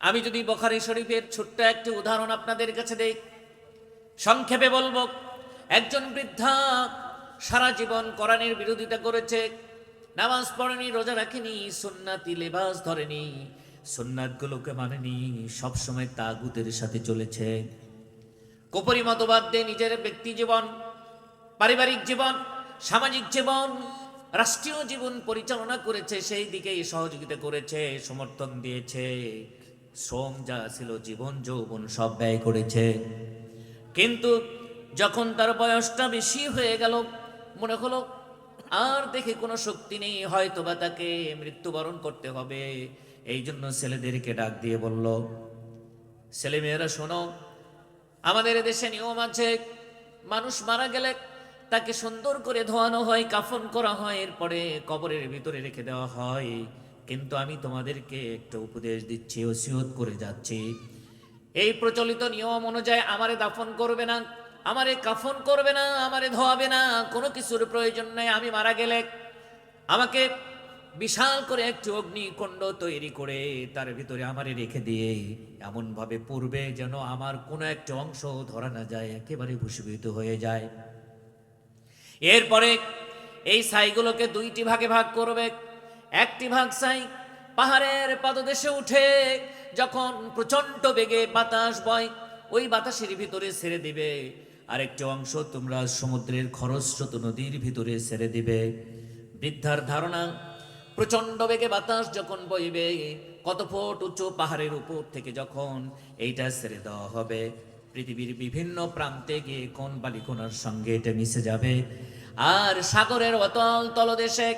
আমি যদি বখারি শরীফের ছোট্ট একটি উদাহরণ আপনাদের কাছে দেই। সংক্ষেপে বলব, একজন বৃদ্ধা সারা জীবন কোরআনের বিরোধিতা করেছে, নামাজ পড়েনি, রোজা রাখেনি, সুন্নাতি লেবাস ধরেনি, সুন্নাতগুলোকে মানেনি, সবসময় তাগুতের সাথে চলেছে। কোপরি মতবাদ দিয়ে নিজের ব্যক্তি জীবন, পারিবারিক জীবন, সামাজিক জীবন, রাষ্ট্রীয় জীবন পরিচালনা করেছে, সেই দিকেই সহযোগিতা করেছে, সমর্থন দিয়েছে। শ্রম যা ছিল জীবন, যৌবন সব ব্যয় করেছে। কিন্তু যখন তার বয়সটা বেশি হয়ে গেল, মনে হলো আর দেখে কোনো শক্তি নেই হয়তো বা তাকে মৃত্যুবরণ করতে হবে। এই জন্য ছেলেদেরকে ডাক দিয়ে বলল, ছেলেমেয়েরা, শোনো, আমাদের দেশে নিয়ম আছে, মানুষ মারা গেলে তাকে সুন্দর করে ধোয়ানো হয়, কাফন করা হয়, এরপরে কবরের ভিতরে রেখে দেওয়া হয়। কিন্তু আমি তোমাদেরকে একটা উপদেশ দিচ্ছি, ওসিয়ত করে যাচ্ছি। এই প্রচলিত নিয়ম অনুযায়ী আমারে দাফন করবে না, আমারে কাফন করবে না, আমারে ধোয়াবে না, কোনো কিছুর প্রয়োজন নেই, আমি মারা গেলে আমাকে বিশাল করে একটি অগ্নিকুণ্ড তৈরি করে তার ভিতরে আমারে রেখে দিয়ে এমন ভাবে পূর্বে যেন আমার কোনো একটা অংশ ধরা না যায়, একেবারে ভূষীভূত হয়ে যায়। এরপরে এই ছাইগুলোকে দুইটি ভাগে ভাগ করবে। একটি ভাগ ছাই পাহাড়ের পাদদেশে উঠে যখন প্রচণ্ড বেগে বাতাস বয়, ওই বাতাসের ভিতরে ছেড়ে দিবে। আরেকটি অংশ তোমরা সমুদ্রের খরস্রোত নদীর ভিতরে ছেড়ে দিবে। বৃদ্ধার ধারণা প্রচণ্ড বেগে বাতাস যখন বইবে কত ফুট উঁচু পাহাড়ের উপর থেকে যখন এইটা ছেড়ে দেওয়া হবে, পৃথিবীর বিভিন্ন প্রান্তে গিয়ে কোন বালিকোনার সঙ্গে এটা মিশে যাবে। আর সাগরের অতল তলদেশে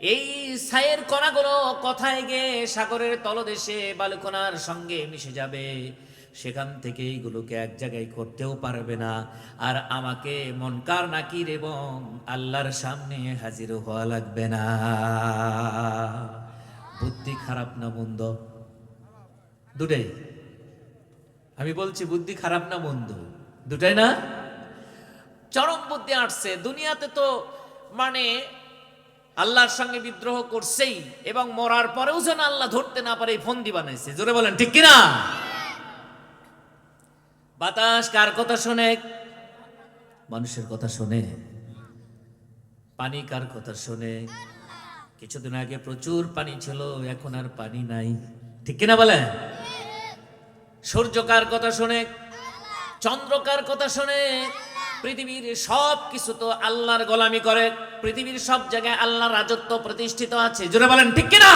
এই ছায়ের কণাগুলো কথায় গিয়ে সাগরের তলদেশে বালুকোনার সঙ্গে মিশে যাবে? সেখান থেকে এইগুলোকে এক জায়গায় করতেও পারবে না। আর আমাকে মনকার নাকির এবং আল্লাহর সামনে হাজির হওয়া লাগবে না। বুদ্ধি খারাপ না মন্দ? দুটাই। আমি বলছি বুদ্ধি খারাপ না মন্দ? দুটাই না? চরম বুদ্ধি আসছে। দুনিয়াতে তো মানে আল্লাহর সঙ্গে বিদ্রোহ করছেই এবং মরার পরেও যেন আল্লাহ ধরতে না পারে এই ফন্দি বানাইছে। জোরে বলেন, ঠিক কিনা? বাতাস কার কথা শোনে? মানুষের কথা শোনে। পানি কার কথা শোনে? কিছুদিন আগে প্রচুর পানি ছিল, এখন আর পানি নাই। ঠিক কিনা বলেন? সূর্য কার কথা শোনে? চন্দ্র কার কথা শোনে? পৃথিবীর সব কিছু তো আল্লাহর গোলামি করে, পৃথিবীর সব জায়গায় আল্লাহর রাজত্ব প্রতিষ্ঠিত আছে। জোরে বলেন, ঠিক কিনা?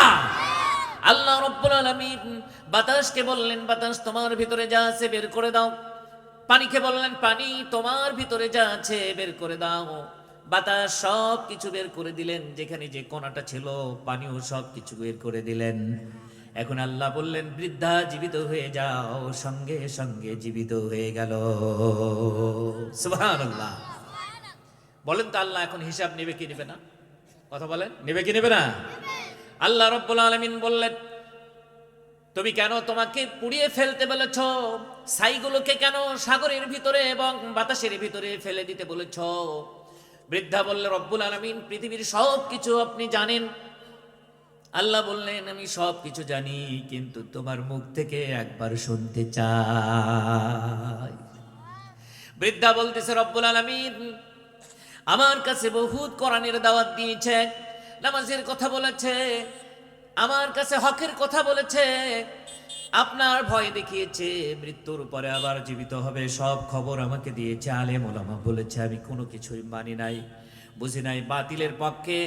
আল্লাহ রব্বুল আলামিন বাতাসকে বললেন, বাতাস তোমার ভিতরে যা আছে বের করে দাও। পানিকে বললেন, পানি তোমার ভিতরে যা আছে বের করে দাও। বাতাস সব কিছু বের করে দিলেন, যেখানে যে কোনাটা ছিল, পানিও সব কিছু বের করে দিলেন। এখন আল্লাহ বললেন, বৃদ্ধা জীবিত হয়ে যাও, সঙ্গে সঙ্গে জীবিত হয়ে গেল। বলেন তো আল্লাহ এখন হিসাব নেবে কি নেবে না? কথা বলেন, নেবে কি নেবে না? আল্লাহ রব্বুল আলমিন বললেন, তুমি কেন তোমাকে পুড়িয়ে ফেলতে বলেছ? সাইগুলোকে কেন সাগরের ভিতরে এবং বাতাসের ভিতরে ফেলে দিতে বলেছ? বৃদ্ধা বললে, রব্বুল আলমিন, পৃথিবীর সব কিছু আপনি জানেন আল্লাহ বললেন, আমি সব কিছু জানি, কিন্তু তোমার মুখ থেকে একবার শুনতে চাই। বৃদ্ধা বলতেছে, রব্বুল আলমিন আমার কাছে বহুত কোরআনের দাওয়াত দিয়েছে, নামাজের কথা বলেছে, আমার কাছে হকের কথা বলেছে, আপনার ভয় দেখিয়েছে, মৃত্যুর পরে আবার জীবিত হবে, সব খবর আমাকে দিয়েছে, আলেম ওলামা বলেছে, আমি কোনো কিছুই মানি নাই, বুঝি নাই, বাতিলের পক্ষে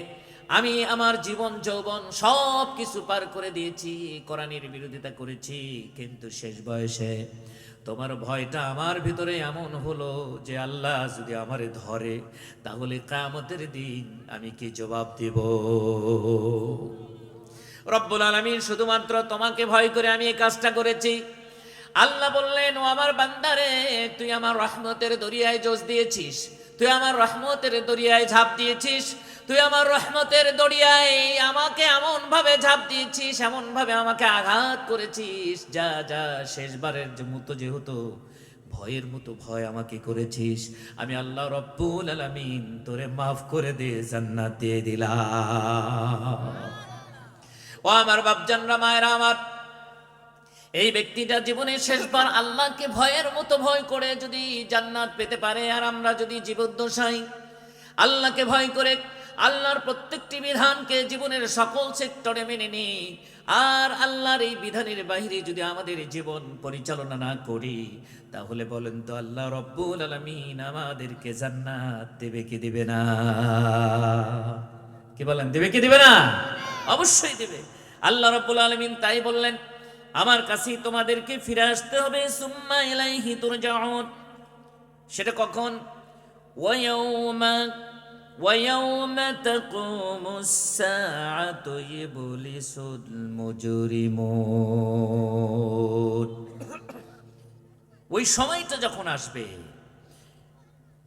আমি আমার জীবন, যৌবন সব কিছু পার করে দিয়েছি, কোরআনের বিরোধিতা করেছি, কিন্তু শেষ বয়সে তোমার ভয়টা আমার ভিতরে এমন হলো যে আল্লাহ যদি আমারে ধরে, তাহলে কামতের দিন আমি কি জবাব দেব? রব্বুল আলমিন শুধুমাত্র তোমাকে ভয় করে আমি এই কাজটা করেছি। আল্লাহ বললেন, ও আমার বান্দারে, তুই আমার রহমতের দরিয়ায় জোশ দিয়েছিস। তুই আমার রহমতের দরিয়ায় ঝাঁপ দিয়েছিস, তুই আমার রহমতের দরিয়ায় আমাকে এমন ভাবে ঝাঁপ দিয়েছিস এমন ভাবে আমাকে আঘাত করেছিস। যা যা, শেষবারের মতো যেহেতু, ভয়ের মতো ভয় আমাকে করেছিস, আমি আল্লাহ রব্বুল আলামিন তোরে মাফ করে দে, জান্নাত দিয়ে দিলাম। ও আমার বাপজানরা, মায়েরা আমার এই ব্যক্তিটা জীবনের শেষবার আল্লাহকে ভয়ের মতো ভয় করে যদি জান্নাত পেতে পারে, আর আমরা যদি জীবদ্দশাই আল্লাহকে ভয় করে আল্লাহর প্রত্যেকটি বিধানকে জীবনের সকল সেক্টরে মেনে নিই, আর আল্লাহর এই বিধানের বাইরে যদি আমাদের জীবন পরিচালনা না করি, তাহলে বলেন তো আল্লাহ রব্বুল আলমিন আমাদেরকে জান্নাত দেবে কি দেবে না? কি বলেন, দেবে কি দেবে না? অবশ্যই দেবে। আল্লাহ রব্বুল আলমিন তাই বললেন আমার কাছেই তোমাদেরকে ফিরে আসতে হবে সুম্মা ইলাইহি তুরজাউন সেটা কখন ওয়ায়াউমা ويوم تقوم الساعة يبلس المجرمون ওই সময়টা যখন আসবে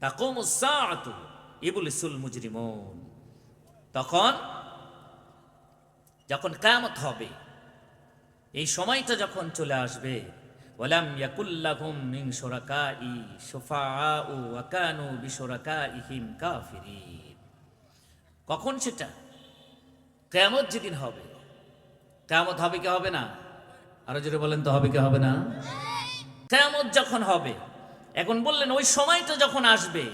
তাকুম সাআতু ইবলিসুল মুজরিমুন তখন যখন কিয়ামত হবে এই সময়টা যখন চলে আসবে কখন সেটা? কিয়ামত যেদিন হবে, কিয়ামত হবে কি হবে না? আরও জোরে বলেন তো, হবে কি হবে না? কিয়ামত যখন হবে, এখন বললেন ওই সময়টা যখন আসবে,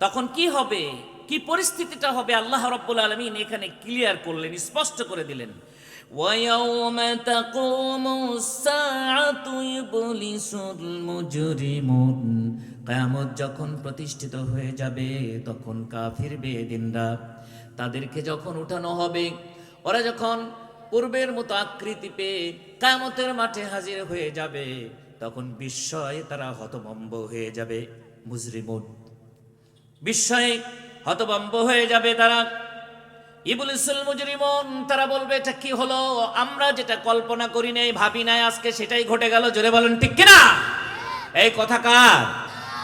তখন কি হবে? কি পরিস্থিতিটা হবে? আল্লাহ রব্বুল আলমিন এখানে ক্লিয়ার করলেন, স্পষ্ট করে দিলেন। ويوم تقوم الساعة يبلس المجرمون কিয়ামত যখন প্রতিষ্ঠিত হয়ে যাবে তখন কাফির বেদিনরা তাদেরকে যখন উঠানো হবে ওরা যখন পূর্বের মতো আকৃতি পেয়ে কামতের মাঠে হাজির হয়ে যাবে তখন বিস্ময়ে তারা হতভম্ব হয়ে যাবে মুজরিমুন বিস্ময়ে হতভম্ব হয়ে যাবে তারা ইবুলিসুল মুজরিমন, তারা বলবে, এটা কি হলো? আমরা যেটা কল্পনা করি নাই, ভাবি নাই, আজকে সেটাই ঘটে গেল। জোরে বলেন, ঠিক কিনা? এই কথা কার?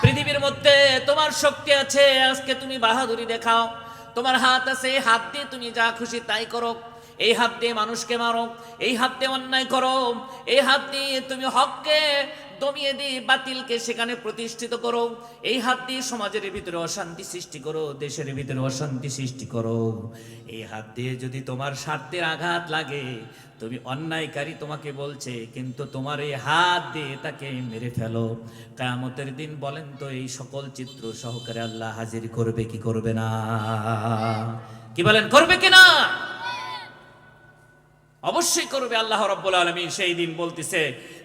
পৃথিবীর মধ্যে তোমার শক্তি আছে, আজকে তুমি বাহাদুরি দেখাও। তোমার হাত আছে হাত দিয়ে তুমি যা খুশি তাই করো। এই হাত দিয়ে মানুষকে মারো, এই হাত দিয়ে অন্যায় করো। এই হাত দিয়ে তুমি হককে দমিয়ে দিয়ে বাতিলকে সেখানে প্রতিষ্ঠিত করো। এই হাত দিয়ে সমাজের ভিতরে অশান্তি সৃষ্টি করো, দেশের ভিতরে অশান্তি সৃষ্টি করো। এই হাত দিয়ে যদি তোমার স্বার্থের আঘাত লাগে, তুমি অন্যায়কারী তোমাকে বলছে, কিন্তু তোমার এই হাত দিয়ে তাকে মেরে ফেলো। কায়ামতের দিন বলেন তো, এই সকল চিত্র সহকারে আল্লাহ হাজির করবে কি করবে না? কি বলেন, করবে কি না? অবশ্যই করবে, আল্লাহ রব্বুল আলমী সেই দিন বলতেছে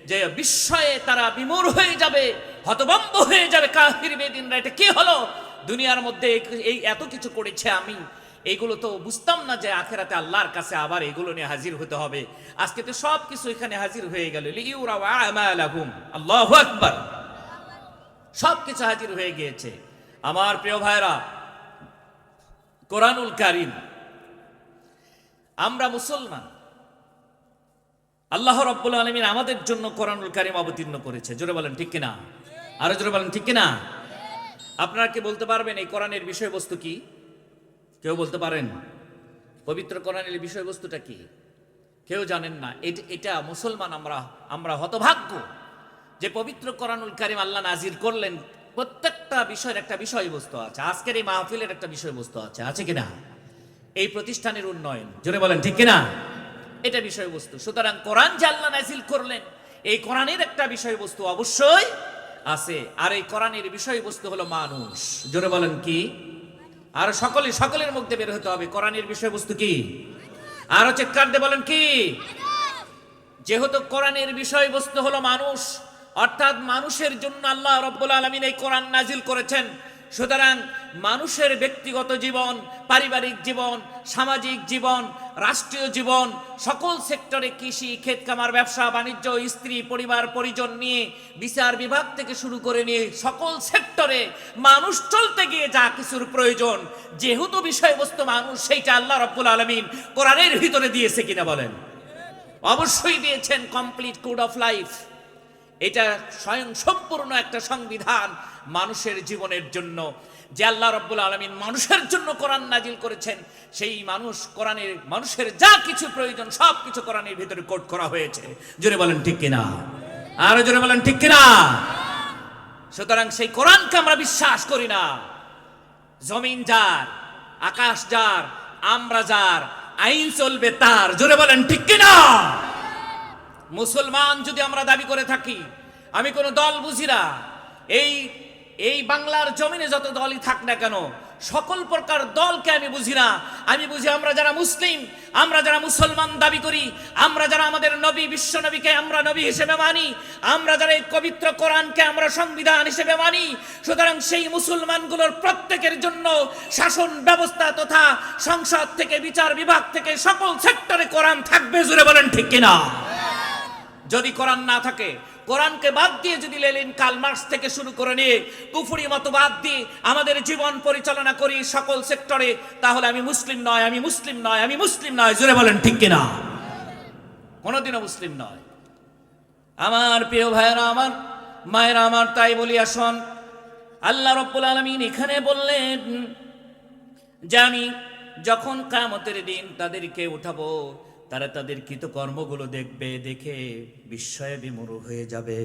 যে বিস্ময়ে তারা বিমূর হয়ে যাবে, হতভম্ব হয়ে যাবে কাহির বেদিনরা এটা কি হলো? দুনিয়ার মধ্যে এই এত কিছু করেছে আমি এইগুলো তো বুঝতাম না যে আখেরাতে আল্লাহর কাছে আবার এগুলো নিয়ে হাজির হতে হবে। আজকে তো সব কিছু এখানে হাজির হয়ে গেল। আল্লাহ আকবার। সব কিছু হাজির হয়ে গিয়েছে। আমার প্রিয় ভাইরা, কোরআনুল কারিম। আমরা মুসলমান আল্লাহ রব্বুল আলমিন আমাদের জন্য কোরআনুল কারিম অবতীর্ণ করেছে। জোরে বলেন, ঠিক কিনা? আরও জোরে বলেন, ঠিক কিনা? আপনারা কি বলতে পারবেন এই কোরআনের বিষয়বস্তু কি? কেউ বলতে পারেন? পবিত্র কোরআনের বিষয়বস্তুটা কি? কেউ জানেন না। এট- মুসলমান আমরা আমরা হতভাগ্য যে পবিত্র কোরআনুল কারিম আল্লাহ নাজির করলেন। প্রত্যেকটা বিষয়ের একটা বিষয়বস্তু আছে। আজকের এই মাহফিলের একটা বিষয়বস্তু আছে। আছে কিনা? এই প্রতিষ্ঠানের উন্নয়ন। জোরে বলেন, ঠিক কিনা? এটা বিষয়বস্তু। সুতরাং কোরআন যে আল্লাহ নাজিল করলেন, এই কোরআনের একটা বিষয়বস্তু অবশ্যই আছে। আর এই কোরআনের বিষয়বস্তু হলো মানুষ। জোরে বলেন কি? আর সকলে, সকলের মধ্যে বের হতে হবে। কোরআনের বিষয়বস্তু কি? আরও চিৎকার দিয়ে বলেন কি? যেহেতু কোরআনের বিষয়বস্তু হলো মানুষ, অর্থাৎ মানুষের জন্য আল্লাহ রব্বুল আলমিন এই কোরআন নাজিল করেছেন। সুতরাং মানুষের ব্যক্তিগত জীবন, পারিবারিক জীবন, সামাজিক জীবন, রাষ্ট্রীয় জীবন, সকল সেক্টরে কৃষি ক্ষেত কামার ব্যবসা, বাণিজ্য, স্ত্রী, পরিবার, পরিজন নিয়ে বিচার বিভাগ থেকে শুরু করে নিয়ে সকল সেক্টরে মানুষ চলতে গিয়ে যা কিছুর প্রয়োজন, যেহেতু বিষয়বস্তু মানুষ, সেইটা আল্লাহ রব্বুল আলমিন কোরআনের ভিতরে দিয়েছে কিনা বলেন? অবশ্যই দিয়েছেন কমপ্লিট কোড অফ লাইফ এটা স্বয়ং সম্পূর্ণ একটা সংবিধান মানুষের জীবনের জন্য। যে আল্লাহ রব্বুল আলমিন মানুষের জন্য কোরআন নাজিল করেছেন, সেই মানুষ কোরআনের, মানুষের যা কিছু প্রয়োজন সব কিছু কোরআনের ভিতরে কোট করা হয়েছে। জোরে বলেন ঠিক কিনা? আরও জোরে বলেন ঠিক কিনা? সুতরাং সেই কোরআনকে আমরা বিশ্বাস করি না। জমিন যার, আকাশ যার, আমরা যার, আইন চলবে তার। জোরে বলেন ঠিক কিনা? মুসলমান যদি আমরা দাবি করে থাকি, আমি কোনো দল বুঝি না। এই এই বাংলার জমিনে যত দলই থাক না কেন, সকল প্রকার দলকে আমি বুঝি না। আমি বুঝি আমরা যারা মুসলিম, আমরা যারা মুসলমান দাবি করি, আমরা যারা আমাদের নবী, বিশ্ব নবীকে আমরা নবী হিসেবে মানি, আমরা যারা এই পবিত্র কোরআনকে আমরা সংবিধান হিসেবে মানি, সুতরাং সেই মুসলমানগুলোর প্রত্যেকের জন্য শাসন ব্যবস্থা তথা সংসদ থেকে বিচার বিভাগ থেকে সকল সেক্টরে কোরআন থাকবে জুড়ে বলেন ঠিক কিনা? যদি কোরআন না থাকে, কোরআনকে বাদ দিয়ে যদি লেলিন কাল মার্কস থেকে শুরু করে নিয়ে কুফুরি মতবাদ দিয়ে আমাদের জীবন পরিচালনা করি সকল সেক্টরে, তাহলে আমি মুসলিম নয়, আমি মুসলিম নয়, আমি মুসলিম নয়। জোরে বলেন, ঠিক কিনা? কোনোদিনও মুসলিম নয়। আমার প্রিয় ভাইয়েরা, আমার মায়েরা, আমার তাই বলি, আসন। আল্লাহ রব্বুল আলমিন এখানে বললেন যে আমি যখন কামতের দিন তাদেরকে উঠাবো তারা তাদের কৃতকর্মগুলো দেখবে দেখে বিস্ময়ে বিমরু হয়ে যাবে।